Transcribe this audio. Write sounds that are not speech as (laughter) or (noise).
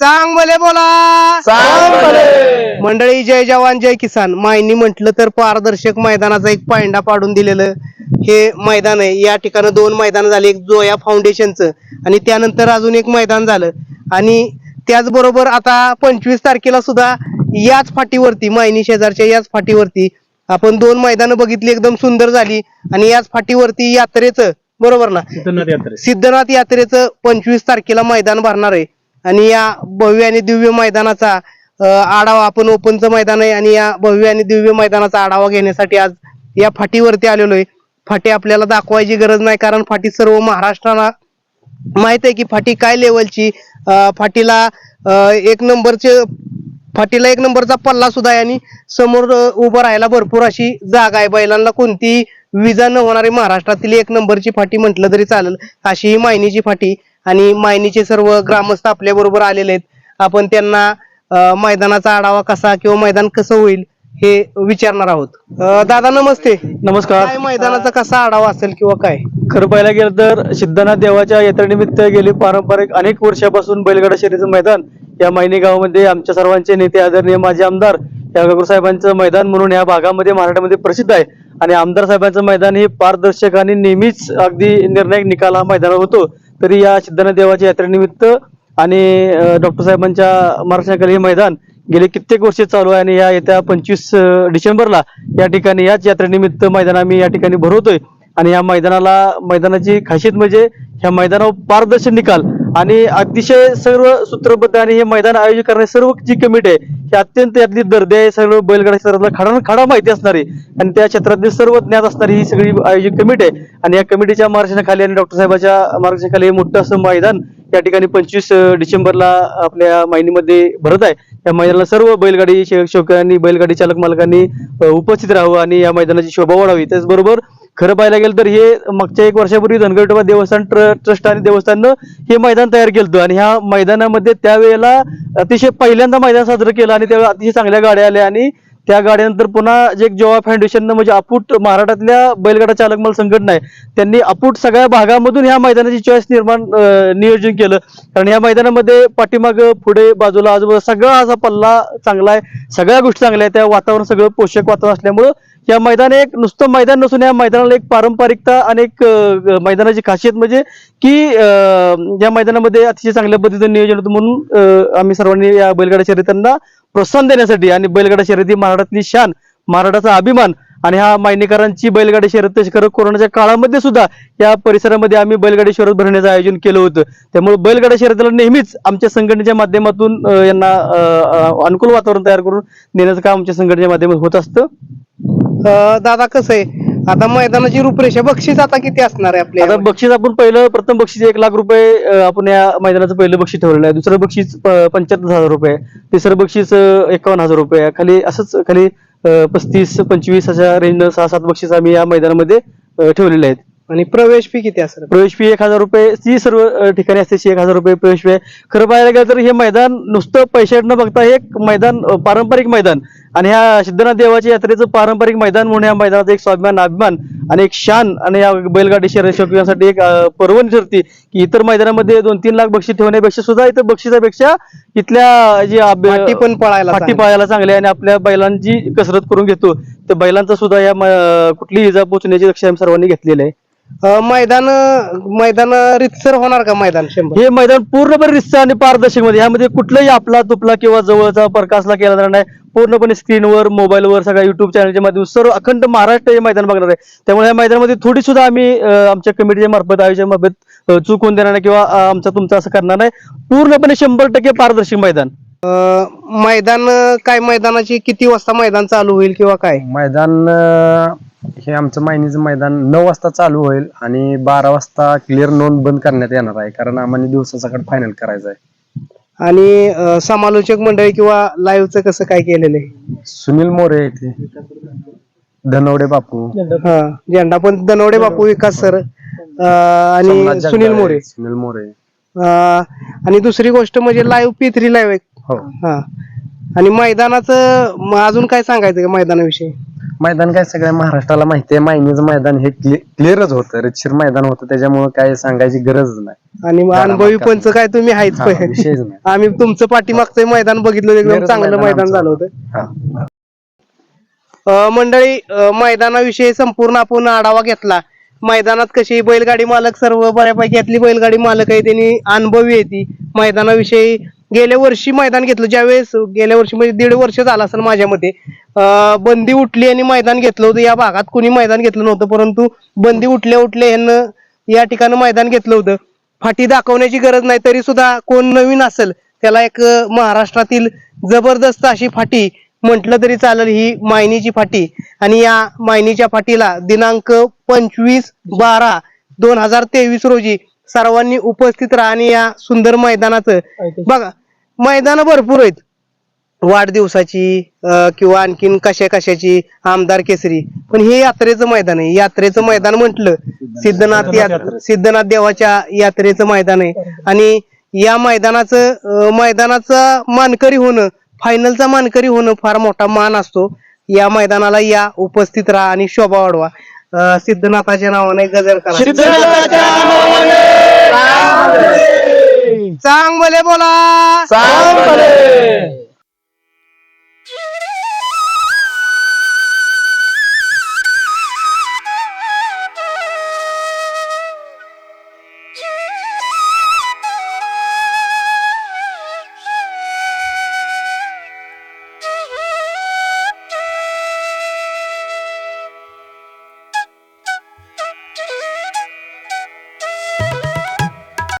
चांग भले बोला मंडळी जय जवान जय किसान. मायनी म्हटलं तर पारदर्शक मैदानाचा एक पायंडा पाडून दिलेलं हे मैदान आहे. या ठिकाणी दोन मैदान झाले एक जोया फाउंडेशनचं आणि त्यानंतर अजून एक मैदान झालं. आणि त्याचबरोबर आता पंचवीस तारखेला सुद्धा याच फाटीवरती मायनी शेजारच्या याच फाटीवरती आपण दोन मैदानं बघितली एकदम सुंदर झाली आणि याच फाटीवरती यात्रेचं बरोबर ना? सिद्धनाथ यात्रेचं पंचवीस तारखेला मैदान भरणार आहे. आणि या भव्य आणि दिव्य मैदानाचा आढावा आपण ओपनचं मैदान आहे आणि या भव्य आणि दिव्य मैदानाचा आढावा घेण्यासाठी आज या फाटीवरती आलेलो आहे फाटी आपल्याला दाखवायची गरज नाही कारण फाटी सर्व महाराष्ट्राला माहीत आहे की फाटी काय लेवलची फाटीला एक नंबरचे फाटीला एक नंबरचा पल्ला सुद्धा आहे आणि समोर उभं राहायला भरपूर अशी जागा आहे. बैलांना कोणती विजा न होणारी महाराष्ट्रातील एक नंबरची फाटी म्हटलं तरी चालेल. अशी ही मायनीची फाटी आणि मायनीचे सर्व ग्रामस्थ आपल्या बरोबर आलेले आहेत. आपण त्यांना मैदानाचा आढावा कसा किंवा मैदान कसं होईल हे विचारणार आहोत. दादा नमस्ते. नमस्कार. काय मैदानाचा कसा आढावा असेल किंवा काय? खरं पाहायला गेलं तर सिद्धनाथ देवाच्या यात्रेनिमित्त गेली पारंपरिक अनेक वर्षापासून बैलगाडा शर्यतीचं मैदान या मायनी गावामध्ये आमच्या सर्वांचे नेते आदरणीय माजी आमदार या साहेबांचं मैदान म्हणून या भागामध्ये महाराष्ट्रामध्ये प्रसिद्ध आहे. आणि आमदार साहेबांचं मैदान हे पारदर्शक आणि नेहमीच अगदी निर्णायक निकाल हा मैदानावर होतो. तरी या सिद्धनाथ देवाच्या यात्रेनिमित्त आणि डॉक्टर साहेबांच्या मार्गदर्शनाखाली हे मैदान गेले कित्येक वर्ष चालू आहे आणि या येत्या पंचवीस डिसेंबरला या ठिकाणी याच यात्रेनिमित्त मैदान आम्ही या ठिकाणी भरवतोय. आणि या मैदानाला मैदानाची खासियत म्हणजे ह्या मैदानावर पारदर्शक निकाल आणि अतिशय सर्व सूत्रबद्ध आणि हे मैदान आयोजित करणारी सर्व जी कमिटी आहे ही अत्यंत यातली दर्दी आहे. सर्व बैलगाडा क्षेत्रातला खडा खडा माहिती असणारी आणि त्या क्षेत्रातली सर्व ज्ञात असणारी ही सगळी आयोजित कमिटी आहे. आणि या कमिटीच्या मार्गदर्शनाखाली आणि डॉक्टर साहेबांच्या मार्गदर्शनाखाली हे मोठं असं मैदान या ठिकाणी पंचवीस डिसेंबरला आपल्या माहिनीमध्ये भरत आहे. या मैदानाला सर्व बैलगाडी शे- बैलगाडी चालक मालकांनी उपस्थित राहावं आणि या मैदानाची शोभा वाढावी. त्याचबरोबर खरं पाहायला गेलं तर हे मागच्या एक वर्षापूर्वी धनगरटोबा देवस्थान ट्र- ट्रस्ट आणि देवस्थाननं हे मैदान तयार केलं होतं आणि ह्या मैदानामध्ये त्यावेळेला अतिशय पहिल्यांदा मैदान साजरं केलं आणि त्यावेळेला अतिशय चांगल्या गाड्या आल्या आणि त्या गाड्यानंतर पुन्हा जे जेव्हा फाउंडेशननं म्हणजे अपूट महाराष्ट्रातल्या बैलगाडा चालक माल संघटना आहे त्यांनी अपूट सगळ्या भागामधून ह्या मैदानाची चॉईस निर्माण नियोजन केलं. कारण या मैदानामध्ये पाठीमाग पुढे बाजूला आजूबाजूला सगळा असा पल्ला चांगला आहे सगळ्या गोष्टी चांगल्या आहेत त्या वातावरण सगळं पोषक वातावरण असल्यामुळं या मैदान एक नुसतं मैदान नसून या मैदानाला एक पारंपरिकता आणि एक मैदानाची खासियत म्हणजे की अं, या मैदानामध्ये अतिशय चांगल्या पद्धतीचं नियोजन होतं म्हणून आम्ही सर्वांनी या बैलगाडा शर्यतींना प्रोत्साहन देण्यासाठी आणि बैलगाडा शर्यती महाराष्ट्रातली शान महाराष्ट्राचा अभिमान आणि हा मायनेकरांची बैलगाडी शर्यत तशी खरं कोरोनाच्या काळामध्ये सुद्धा या परिसरामध्ये आम्ही बैलगाडी शर्यत भरण्याचं आयोजन केलं होतं. त्यामुळे बैलगाडा शर्यतीला नेहमीच आमच्या संघटनेच्या माध्यमातून यांना अनुकूल वातावरण तयार करून नेण्याचं काम आमच्या संघटनेच्या माध्यमातून होत असतं. दादा कसं आहे? आता मैदानाची रूपरेषा बक्षीस आता किती असणार आहे आपल्या आता बक्षीस आपण पहिलं प्रथम बक्षीस एक लाख रुपये अं, आपण या मैदानाचं पहिलं बक्षीस ठेवलेलं आहे. दुसरं बक्षीस पंच्याहत्तर हजार रुपये. तिसरं बक्षीस एकावन्न हजार रुपये. खाली असंच खाली पस्तीस पंचवीस अशा रेंज सहा सात बक्षीस आम्ही या मैदानामध्ये अं, ठेवलेले आहेत. आणि प्रवेश फी किती असेल? प्रवेश फी एक हजार रुपये. ती सर्व अं, ठिकाणी असते ती एक हजार रुपये प्रवेश फी आहे. खरं पाहायला गेलं तर हे मैदान नुसतं पैशात न बघता हे एक मैदान अं, पारंपरिक मैदान. आणि ह्या सिद्धनाथ देवाच्या यात्रेचं पारंपरिक मैदान म्हणून या मैदानाचा एक स्वाभिमान अभिमान आणि एक शान आणि या बैलगाडी शर्यत शौकीयांसाठी एक पर्वणी ठरते की इतर मैदानामध्ये दोन तीन लाख बक्षीस ठेवण्यापेक्षा सुद्धा इथं बक्षिसापेक्षा इथल्या जी पण पळायला फाटी चांगली. पाहायला चांगली आहे आणि आपल्या बैलांची कसरत करून घेतो त्या बैलांचा सुद्धा या कुठलीही इजा पोचण्याची दक्षता आम्ही सर्वांनी घेतलेली आहे मैदान मैदान रितसर होणार का मैदान शंभर? हे मैदान पूर्णपणे रिस्सा आणि पारदर्शकमध्ये यामध्ये कुठलाही आपला तुपला किंवा जवळचा परकासला केला जाणार नाही. पूर्णपणे स्क्रीनवर मोबाईलवर सगळ्या युट्यूब चॅनलच्या माध्यमातून सर्व अखंड महाराष्ट्र हे मैदान बघणार आहे. त्यामुळे या मैदानामध्ये थोडी सुद्धा आम्ही आमच्या कमिटीच्या मार्फत आयोजन मार्फत चूक होऊन देणार नाही किंवा आमचा तुमचा असं करणार नाही. पूर्णपणे शंभर टक्के पारदर्शक मैदान. मैदान काय मैदानाची किती वाजता मैदान चालू होईल किंवा काय? मैदान हे आमचं मायनीचं मैदान नऊ वाजता चालू होईल आणि बारा वाजता क्लिअर नोंद बंद करण्यात येणार आहे कारण आम्हाला दिवसासकट फायनल करायचं आहे. आणि अं, समालोचक मंडळी किंवा लाईव्हचं कसं काय केलेलं आहे? सुनील मोरे इथे धनवडे बापू. हा झेंडा पण दनवडे बापू विकास सर आणि सोमनाथ सुनील जगदाळे, मोरे. सुनील मोरे. अं, आणि दुसरी गोष्ट म्हणजे लाईव्ह पी थ्री लाईव्ह आहे. हो. हा. आणि मैदानाचं म- अजून काय सांगायचं का मैदानाविषयी? मैदान काय सगळ्या महाराष्ट्राला माहिती आहे. मायनीचं मैदान हे क्लिअरच होतं. रितशीर मैदान होतं. त्याच्यामुळे काय सांगायची गरज नाही. आणि मग अनुभवी पंच काय तुम्ही आहेच हा, पहिले. विषयच नाही. (laughs) आम्ही तुमचं पाठीमागचं मैदान बघितलं एकदम चांगलं मैदान आमचं. झालं होतं. हा. अ, मंडळी अ, मैदानाविषयी संपूर्ण आपण आढावा घेतला. मैदानात कशी बैलगाडी मालक सर्व बऱ्यापैकी यातली बैलगाडी मालक आहे त्यांनी अनुभवी आहे ती. मैदानाविषयी गेल्या वर्षी मैदान घेतलं ज्यावेळेस गेल्या वर्षी म्हणजे दीड वर्ष झालं असेल माझ्या मते बंदी उठली आणि मैदान घेतलं होतं. या भागात कुणी मैदान घेतलं नव्हतं परंतु बंदी उठल्या उठल्या यांनं या ठिकाणी मैदान घेतलं होतं. फाटी दाखवण्याची गरज नाही तरी सुद्धा कोण नवीन असेल त्याला एक महाराष्ट्रातील जबरदस्त अशी फाटी म्हटलं तरी चालेल ही मायनीची फाटी. आणि या मायनीच्या फाटीला दिनांक पंचवीस बारा दोन हजार तेवीस रोजी सर्वांनी उपस्थित राहा आणि या सुंदर मैदानाचं बघा मैदान भरपूर आहेत. वाढदिवसाची किंवा आणखीन कशा कशाची आमदार केसरी. पण हे यात्रेचं मैदान आहे. यात्रेचं मैदान म्हटलं सिद्धनाथ यात्रा. सिद्धनाथ देवाच्या यात्रेचं मैदान आहे. आणि या मैदानाचं मैदानाचा मानकरी होणं फायनलचा मानकरी होणं फार मोठा मान असतो. या मैदानाला या उपस्थित राहा आणि शोभा वाढवा. सिद्धनाथाच्या नावाने गजर करा. चांग भले बोला.